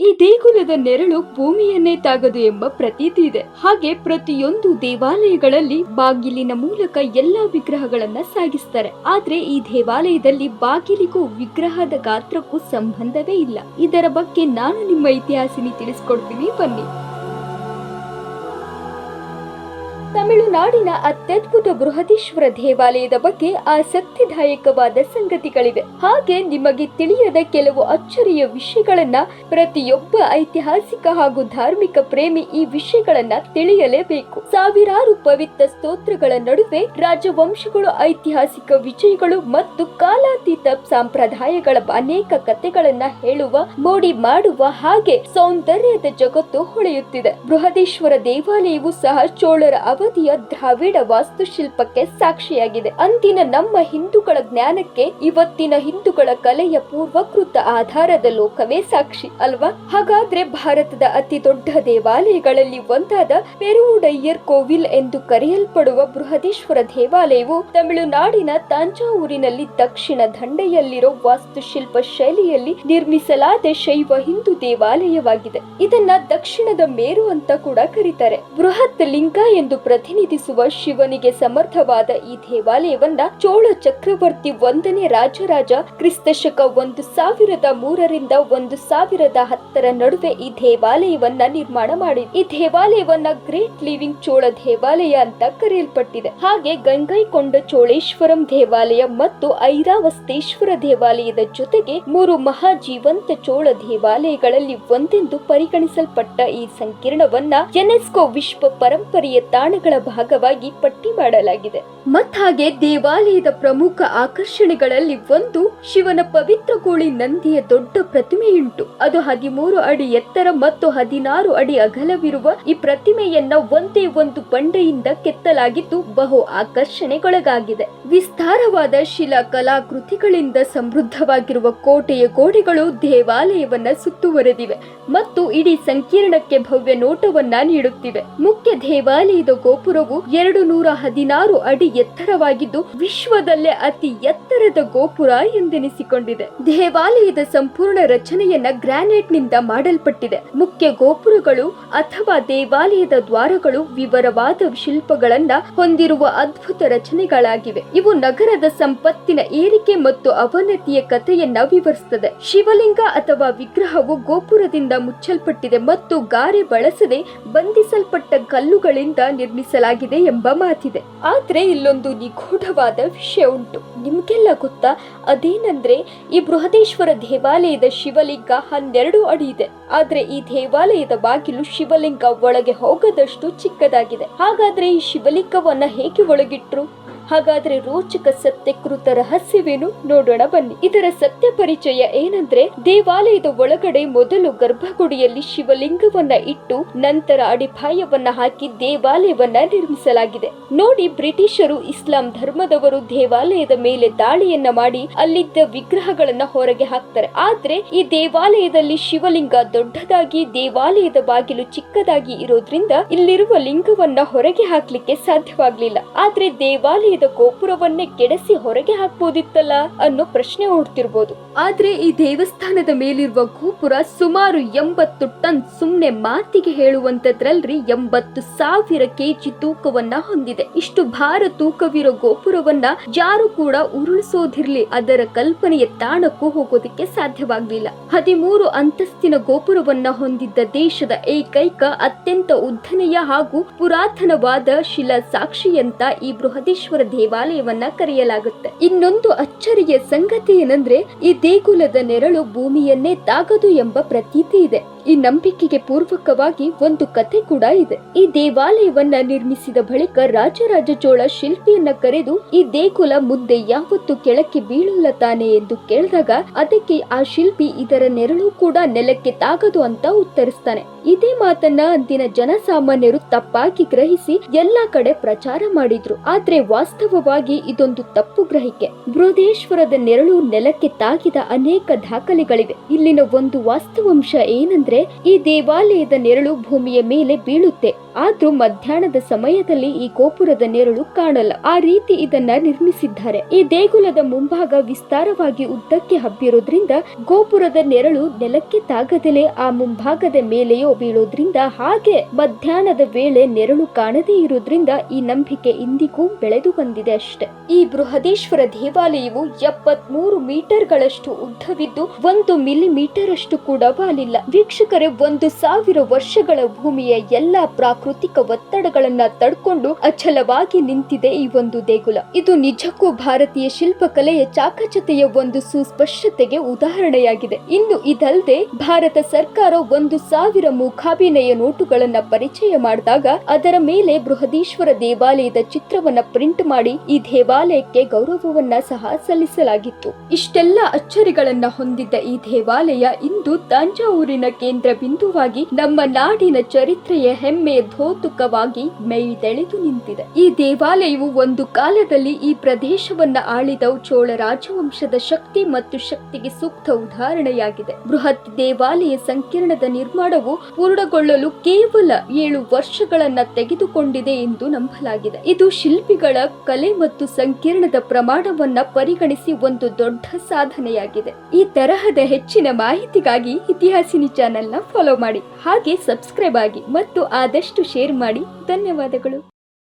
ಈ ದೇಗುಲದ ನೆರಳು ಭೂಮಿಯನ್ನೇ ತಾಗದು ಎಂಬ ಪ್ರತೀತಿ ಇದೆ. ಹಾಗೆ ಪ್ರತಿಯೊಂದು ದೇವಾಲಯಗಳಲ್ಲಿ ಬಾಗಿಲಿನ ಮೂಲಕ ಎಲ್ಲಾ ವಿಗ್ರಹಗಳನ್ನ ಸಾಗಿಸ್ತಾರೆ. ಆದ್ರೆ ಈ ದೇವಾಲಯದಲ್ಲಿ ಬಾಗಿಲಿಗೂ ವಿಗ್ರಹದ ಗಾತ್ರಕ್ಕೂ ಸಂಬಂಧವೇ ಇಲ್ಲ. ಇದರ ಬಗ್ಗೆ ನಾನು ನಿಮ್ಮ ಇತಿಹಾಸಿನಿ ತಿಳಿಸ್ಕೊಡ್ತೀನಿ. ಬನ್ನಿ. ತಮಿಳುನಾಡಿನ ಅತ್ಯದ್ಭುತ ಬೃಹದೀಶ್ವರ ದೇವಾಲಯದ ಬಗ್ಗೆ ಆಸಕ್ತಿದಾಯಕವಾದ ಸಂಗತಿಗಳಿವೆ. ಹಾಗೆ ನಿಮಗೆ ತಿಳಿಯದ ಕೆಲವು ಅಚ್ಚರಿಯ ವಿಷಯಗಳನ್ನ ಪ್ರತಿಯೊಬ್ಬ ಐತಿಹಾಸಿಕ ಹಾಗೂ ಧಾರ್ಮಿಕ ಪ್ರೇಮಿ ಈ ವಿಷಯಗಳನ್ನ ತಿಳಿಯಲೇಬೇಕು. ಸಾವಿರಾರು ಪವಿತ್ರ ಸ್ತೋತ್ರಗಳ ನಡುವೆ ರಾಜವಂಶಗಳು, ಐತಿಹಾಸಿಕ ವಿಜಯಗಳು ಮತ್ತು ಕಾಲಾತೀತ ಸಂಪ್ರದಾಯಗಳ ಅನೇಕ ಕಥೆಗಳನ್ನ ಹೇಳುವ, ಮೋಡಿ ಮಾಡುವ ಹಾಗೆ ಸೌಂದರ್ಯದ ಜಗತ್ತು ಹೊಳೆಯುತ್ತಿದೆ. ಬೃಹದೀಶ್ವರ ದೇವಾಲಯವು ಸಹ ಚೋಳರ ಅವಧಿಯ ದ್ರಾವಿಡ ವಾಸ್ತುಶಿಲ್ಪಕ್ಕೆ ಸಾಕ್ಷಿಯಾಗಿದೆ. ಅಂದಿನ ನಮ್ಮ ಹಿಂದೂಗಳ ಜ್ಞಾನಕ್ಕೆ ಇವತ್ತಿನ ಹಿಂದೂಗಳ ಕಲೆಯ ಪೂರ್ವಕೃತ ಆಧಾರದ ಲೋಕವೇ ಸಾಕ್ಷಿ ಅಲ್ವಾ? ಹಾಗಾದ್ರೆ ಭಾರತದ ಅತಿ ದೊಡ್ಡ ದೇವಾಲಯಗಳಲ್ಲಿ ಒಂದಾದ ಪೆರುವುಡಯ್ಯರ್ ಕೋವಿಲ್ ಎಂದು ಕರೆಯಲ್ಪಡುವ ಬೃಹದೀಶ್ವರ ದೇವಾಲಯವು ತಮಿಳುನಾಡಿನ ತಾಂಜಾವೂರಿನಲ್ಲಿ ದಕ್ಷಿಣ ದಂಡೆಯಲ್ಲಿರೋ ವಾಸ್ತುಶಿಲ್ಪ ಶೈಲಿಯಲ್ಲಿ ನಿರ್ಮಿಸಲಾದ ಶೈವ ಹಿಂದೂ ದೇವಾಲಯವಾಗಿದೆ. ಇದನ್ನ ದಕ್ಷಿಣದ ಮೇರು ಅಂತ ಕೂಡ ಕರೀತಾರೆ. ಬೃಹತ್ ಲಿಂಗ ಎಂದು ಪ್ರತಿನಿಧಿಸುವ ಶಿವನಿಗೆ ಸಮರ್ಥವಾದ ಈ ದೇವಾಲಯವನ್ನ ಚೋಳ ಚಕ್ರವರ್ತಿ ಒಂದನೇ ರಾಜರಾಜ ಕ್ರಿಸ್ತಶಕ ಒಂದು ಸಾವಿರದ ಮೂರರಿಂದ ಒಂದು ಸಾವಿರದ ಹತ್ತರ ನಡುವೆ ಈ ದೇವಾಲಯವನ್ನ ನಿರ್ಮಾಣ ಮಾಡಿದೆ. ಈ ದೇವಾಲಯವನ್ನ ಗ್ರೇಟ್ ಲಿವಿಂಗ್ ಚೋಳ ದೇವಾಲಯ ಅಂತ ಕರೆಯಲ್ಪಟ್ಟಿದೆ. ಹಾಗೆ ಗಂಗೈಕೊಂಡ ಚೋಳೇಶ್ವರಂ ದೇವಾಲಯ ಮತ್ತು ಐರಾವಸ್ತೇಶ್ವರ ದೇವಾಲಯದ ಜೊತೆಗೆ ಮೂರು ಮಹಾ ಜೀವಂತ ಚೋಳ ದೇವಾಲಯಗಳಲ್ಲಿ ಒಂದೆಂದು ಪರಿಗಣಿಸಲ್ಪಟ್ಟ ಈ ಸಂಕೀರ್ಣವನ್ನ ಯುನೆಸ್ಕೋ ವಿಶ್ವ ಪರಂಪರೆಯ ತಾಣಗಳ ಭಾಗವಾಗಿ ಪಟ್ಟಿ ಮಾಡಲಾಗಿದೆ. ಮತ್ ಹಾಗೆ ದೇವಾಲಯದ ಪ್ರಮುಖ ಆಕರ್ಷಣೆಗಳಲ್ಲಿ ಒಂದು ಶಿವನ ಪವಿತ್ರ ಕೋಳಿ ನಂದಿಯ ದೊಡ್ಡ ಪ್ರತಿಮೆಯುಂಟು ಅದು ಹದಿಮೂರು ಅಡಿ ಎತ್ತರ ಮತ್ತು ಹದಿನಾರು ಅಡಿ ಅಗಲವಿರುವ ಈ ಪ್ರತಿಮೆಯನ್ನ ಒಂದೇ ಒಂದು ಬಂಡೆಯಿಂದ ಕೆತ್ತಲಾಗಿದ್ದು ಬಹು ಆಕರ್ಷಣೆಗೊಳಗಾಗಿದೆ. ವಿಸ್ತಾರವಾದ ಶಿಲಾ ಕಲಾಕೃತಿಗಳಿಂದ ಸಮೃದ್ಧವಾಗಿರುವ ಕೋಟೆಯ ಗೋಡೆಗಳು ದೇವಾಲಯವನ್ನ ಸುತ್ತುವರೆದಿವೆ ಮತ್ತು ಇಡೀ ಸಂಕೀರ್ಣಕ್ಕೆ ಭವ್ಯ ನೋಟವನ್ನ ನೀಡುತ್ತಿವೆ. ಮುಖ್ಯ ದೇವಾಲಯದ ಗೋಪುರವು ಎರಡು ನೂರ ಹದಿನಾರು ಅಡಿ ಎತ್ತರವಾಗಿದ್ದು ವಿಶ್ವದಲ್ಲೇ ಅತಿ ಎತ್ತರದ ಗೋಪುರ ಎಂದೆನಿಸಿಕೊಂಡಿದೆ. ದೇವಾಲಯದ ಸಂಪೂರ್ಣ ರಚನೆಯನ್ನ ಗ್ರಾನೈಟ್ನಿಂದ ಮಾಡಲ್ಪಟ್ಟಿದೆ. ಮುಖ್ಯ ಗೋಪುರಗಳು ಅಥವಾ ದೇವಾಲಯದ ದ್ವಾರಗಳು ವಿವರವಾದ ಶಿಲ್ಪಗಳನ್ನ ಹೊಂದಿರುವ ಅದ್ಭುತ ರಚನೆಗಳಾಗಿವೆ. ಇವು ನಗರದ ಸಂಪತ್ತಿನ ಏರಿಕೆ ಮತ್ತು ಅವನತಿಯ ಕಥೆಯನ್ನ ವಿವರಿಸುತ್ತದೆ ಶಿವಲಿಂಗ ಅಥವಾ ವಿಗ್ರಹವು ಗೋಪುರದಿಂದ ಮುಚ್ಚಲ್ಪಟ್ಟಿದೆ ಮತ್ತು ಗಾರೆ ಬಳಸದೆ ಬಂಧಿಸಲ್ಪಟ್ಟ ಕಲ್ಲುಗಳಿಂದ ನಿರ್ಮಿಸಲಾಗಿದೆ ಎಂಬ ಮಾತಿದೆ. ಆದ್ರೆ ಇಲ್ಲೊಂದು ನಿಗೂಢವಾದ ವಿಷಯ ಉಂಟು. ನಿಮಗೆಲ್ಲ ಗೊತ್ತಾ? ಅದೇನಂದ್ರೆ, ಈ ಬೃಹದೇಶ್ವರ ದೇವಾಲಯದ ಶಿವಲಿಂಗ ಹನ್ನೆರಡು ಅಡಿ ಇದೆ. ಆದ್ರೆ ಈ ದೇವಾಲಯದ ಬಾಗಿಲು ಶಿವಲಿಂಗ ಒಳಗೆ ಹೋಗದಷ್ಟು ಚಿಕ್ಕದಾಗಿದೆ. ಹಾಗಾದ್ರೆ ಈ ಶಿವಲಿಂಗವನ್ನ ಹೇಗೆ ಒಳಗಿಟ್ರು? ಹಾಗಾದ್ರೆ ರೋಚಕ ಸತ್ಯಕೃತ ರಹಸ್ಯವೇನು? ನೋಡೋಣ ಬನ್ನಿ. ಇದರ ಸತ್ಯ ಪರಿಚಯ ಏನಂದ್ರೆ, ದೇವಾಲಯದ ಒಳಗಡೆ ಮೊದಲು ಗರ್ಭಗುಡಿಯಲ್ಲಿ ಶಿವಲಿಂಗವನ್ನ ಇಟ್ಟು ನಂತರ ಅಡಿಪಾಯವನ್ನ ಹಾಕಿ ದೇವಾಲಯವನ್ನ ನಿರ್ಮಿಸಲಾಗಿದೆ. ನೋಡಿ ಬ್ರಿಟಿಷರು ಇಸ್ಲಾಂ ಧರ್ಮದವರು ದೇವಾಲಯದ ಮೇಲೆ ದಾಳಿಯನ್ನ ಮಾಡಿ ಅಲ್ಲಿದ್ದ ವಿಗ್ರಹಗಳನ್ನ ಹೊರಗೆ ಹಾಕ್ತಾರೆ. ಆದ್ರೆ ಈ ದೇವಾಲಯದಲ್ಲಿ ಶಿವಲಿಂಗ ದೊಡ್ಡದಾಗಿ, ದೇವಾಲಯದ ಬಾಗಿಲು ಚಿಕ್ಕದಾಗಿ ಇರೋದ್ರಿಂದ ಇಲ್ಲಿರುವ ಲಿಂಗವನ್ನ ಹೊರಗೆ ಹಾಕ್ಲಿಕ್ಕೆ ಸಾಧ್ಯವಾಗ್ಲಿಲ್ಲ. ಆದ್ರೆ ದೇವಾಲಯದ ಗೋಪುರವನ್ನೇ ಕೆಡಸಿ ಹೊರಗೆ ಹಾಕ್ಬೋದಿತ್ತಲ್ಲ ಅನ್ನೋ ಪ್ರಶ್ನೆ ಹುಡ್ತಿರ್ಬೋದು. ಆದ್ರೆ ಈ ದೇವಸ್ಥಾನದ ಮೇಲಿರುವ ಗೋಪುರ ಸುಮಾರು ಎಂಬತ್ತು ಟನ್ ಸುಮ್ನೆ ಮಾತಿಗೆ ಹೇಳುವಂತದ್ರಲ್ರಿ ಎಂಬತ್ತು ಸಾವಿರ ಕೆಜಿ ತೂಕವನ್ನ ಹೊಂದಿದೆ. ಇಷ್ಟು ಭಾರ ತೂಕವಿರೋ ಗೋಪುರವನ್ನ ಯಾರು ಕೂಡ ಉರುಳಿಸೋದಿರ್ಲಿ, ಅದರ ಕಲ್ಪನೆಯ ತಾಣಕ್ಕೂ ಹೋಗೋದಕ್ಕೆ ಸಾಧ್ಯವಾಗ್ಲಿಲ್ಲ. ಹದಿಮೂರು ಅಂತಸ್ತಿನ ಗೋಪುರವನ್ನ ಹೊಂದಿದ್ದ ದೇಶದ ಏಕೈಕ, ಅತ್ಯಂತ ಉದ್ದನೆಯ ಹಾಗೂ ಪುರಾತನವಾದ ಶಿಲಾ ಸಾಕ್ಷಿಯಂತ ಈ ಬೃಹದೀಶ್ವರ ದೇವಾಲಯವನ್ನ ಕರೆಯಲಾಗುತ್ತೆ. ಇನ್ನೊಂದು ಅಚ್ಚರಿಯ ಸಂಗತಿ ಏನಂದ್ರೆ ಈ ದೇಗುಲದ ನೆರಳು ಭೂಮಿಯನ್ನೇ ತಾಗದು ಎಂಬ ಪ್ರತೀತಿ ಇದೆ. ಈ ನಂಬಿಕೆಗೆ ಪೂರ್ವಕವಾಗಿ ಒಂದು ಕಥೆ ಕೂಡ ಇದೆ. ಈ ದೇವಾಲಯವನ್ನ ನಿರ್ಮಿಸಿದ ಬಳಿಕ ರಾಜರಾಜ ಚೋಳ ಶಿಲ್ಪಿಯನ್ನ ಕರೆದು ಈ ದೇಗುಲ ಮುಂದೆ ಯಾವತ್ತು ಕೆಳಕ್ಕೆ ಬೀಳಲ್ಲ ತಾನೆ ಎಂದು ಕೇಳಿದಾಗ ಅದಕ್ಕೆ ಆ ಶಿಲ್ಪಿ ಇದರ ನೆರಳು ಕೂಡ ನೆಲಕ್ಕೆ ತಾಗದು ಅಂತ ಉತ್ತರಿಸ್ತಾನೆ. ಇದೇ ಮಾತನ್ನ ಅಂದಿನ ಜನಸಾಮಾನ್ಯರು ತಪ್ಪಾಗಿ ಗ್ರಹಿಸಿ ಎಲ್ಲಾ ಕಡೆ ಪ್ರಚಾರ ಮಾಡಿದ್ರು. ಆದ್ರೆ ವಾಸ್ತವವಾಗಿ ಇದೊಂದು ತಪ್ಪು ಗ್ರಹಿಕೆ. ಬೃಹದೇಶ್ವರದ ನೆರಳು ನೆಲಕ್ಕೆ ತಾಗಿದ ಅನೇಕ ದಾಖಲೆಗಳಿವೆ. ಇಲ್ಲಿನ ಒಂದು ವಾಸ್ತವಾಂಶ ಏನಂದ್ರೆ ಅಂದ್ರೆ ಈ ದೇವಾಲಯದ ನೆರಳು ಭೂಮಿಯ ಮೇಲೆ ಬೀಳುತ್ತೆ. ಆದ್ರೂ ಮಧ್ಯಾಹ್ನದ ಸಮಯದಲ್ಲಿ ಈ ಗೋಪುರದ ನೆರಳು ಕಾಣಲ್ಲ. ಆ ರೀತಿ ಇದನ್ನ ನಿರ್ಮಿಸಿದ್ದಾರೆ. ಈ ದೇಗುಲದ ಮುಂಭಾಗ ವಿಸ್ತಾರವಾಗಿ ಉದ್ದಕ್ಕೆ ಹಬ್ಬಿರೋದ್ರಿಂದ ಗೋಪುರದ ನೆರಳು ನೆಲಕ್ಕೆ ತಾಗದಲೆ ಆ ಮುಂಭಾಗದ ಮೇಲೆಯೋ ಬೀಳೋದ್ರಿಂದ ಹಾಗೆ ಮಧ್ಯಾಹ್ನದ ವೇಳೆ ನೆರಳು ಕಾಣದೇ ಇರೋದ್ರಿಂದ ಈ ನಂಬಿಕೆ ಇಂದಿಗೂ ಬೆಳೆದು ಬಂದಿದೆ ಅಷ್ಟೆ. ಈ ಬೃಹದೇಶ್ವರ ದೇವಾಲಯವು ಎಪ್ಪತ್ಮೂರು ಮೀಟರ್ಗಳಷ್ಟು ಉದ್ದವಿದ್ದು ಒಂದು ಮಿಲಿಮೀಟರ್ ಅಷ್ಟು ಕೂಡ ವಾಲಿಲ್ಲ ವೀಕ್ಷಕರೇ ಒಂದು ಸಾವಿರ ವರ್ಷಗಳ ಭೂಮಿಯ ಎಲ್ಲಾ ಪ್ರಾಕೃತಿಕ ಒತ್ತಡಗಳನ್ನ ತಡ್ಕೊಂಡು ಅಚಲವಾಗಿ ನಿಂತಿದೆ ಈ ಒಂದು ದೇಗುಲ. ಇದು ನಿಜಕ್ಕೂ ಭಾರತೀಯ ಶಿಲ್ಪಕಲೆಯ ಚಾಕಚತೆಯ ಒಂದು ಸುಸ್ಪಷ್ಟತೆಗೆ ಉದಾಹರಣೆಯಾಗಿದೆ. ಇನ್ನು ಇದಲ್ಲದೆ, ಭಾರತ ಸರ್ಕಾರ ಒಂದು ಸಾವಿರ ಮುಖಾಭಿನಯ ನೋಟುಗಳನ್ನ ಪರಿಚಯ ಮಾಡಿದಾಗ, ಅದರ ಮೇಲೆ ಬೃಹದೀಶ್ವರ ದೇವಾಲಯದ ಚಿತ್ರವನ್ನ ಪ್ರಿಂಟ್ ಮಾಡಿ ಈ ದೇವಾಲಯಕ್ಕೆ ಗೌರವವನ್ನ ಸಹ ಸಲ್ಲಿಸಲಾಗಿತ್ತು. ಇಷ್ಟೆಲ್ಲ ಅಚ್ಚರಿಗಳನ್ನ ಹೊಂದಿದ್ದ ಈ ದೇವಾಲಯ ಇಂದು ತಂಜಾವೂರಿನ ಕೇಂದ್ರ ಬಿಂದುವಾಗಿ ನಮ್ಮ ನಾಡಿನ ಚರಿತ್ರೆಯ ಹೆಮ್ಮೆ ಧೋತುಕವಾಗಿ ಮೈದೆಳೆದು ನಿಂತಿದೆ. ಈ ದೇವಾಲಯವು ಒಂದು ಕಾಲದಲ್ಲಿ ಈ ಪ್ರದೇಶವನ್ನ ಆಳಿದ ಚೋಳ ರಾಜವಂಶದ ಶಕ್ತಿ ಮತ್ತು ಶಕ್ತಿಗೆ ಸೂಕ್ತ ಉದಾಹರಣೆಯಾಗಿದೆ. ಬೃಹತ್ ದೇವಾಲಯ ಸಂಕೀರ್ಣದ ನಿರ್ಮಾಣವು ಪೂರ್ಣಗೊಳ್ಳಲು ಕೇವಲ ಏಳು ವರ್ಷಗಳನ್ನ ತೆಗೆದುಕೊಂಡಿದೆ ಎಂದು ನಂಬಲಾಗಿದೆ. ಇದು ಶಿಲ್ಪಿಗಳ ಕಲೆ ಮತ್ತು ಸಂಕೀರ್ಣದ ಪ್ರಮಾಣವನ್ನ ಪರಿಗಣಿಸಿ ಒಂದು ದೊಡ್ಡ ಸಾಧನೆಯಾಗಿದೆ. ಈ ತರಹದ ಹೆಚ್ಚಿನ ಮಾಹಿತಿಗಾಗಿ ಇತಿಹಾಸಿನಿ ಚಾನೆಲ್ನ ಫಾಲೋ ಮಾಡಿ. ಹಾಗೆ ಸಬ್ಸ್ಕ್ರೈಬ್ ಆಗಿ ಮತ್ತು ಆದಷ್ಟು ಶೇರ್ ಮಾಡಿ. ಧನ್ಯವಾದಗಳು.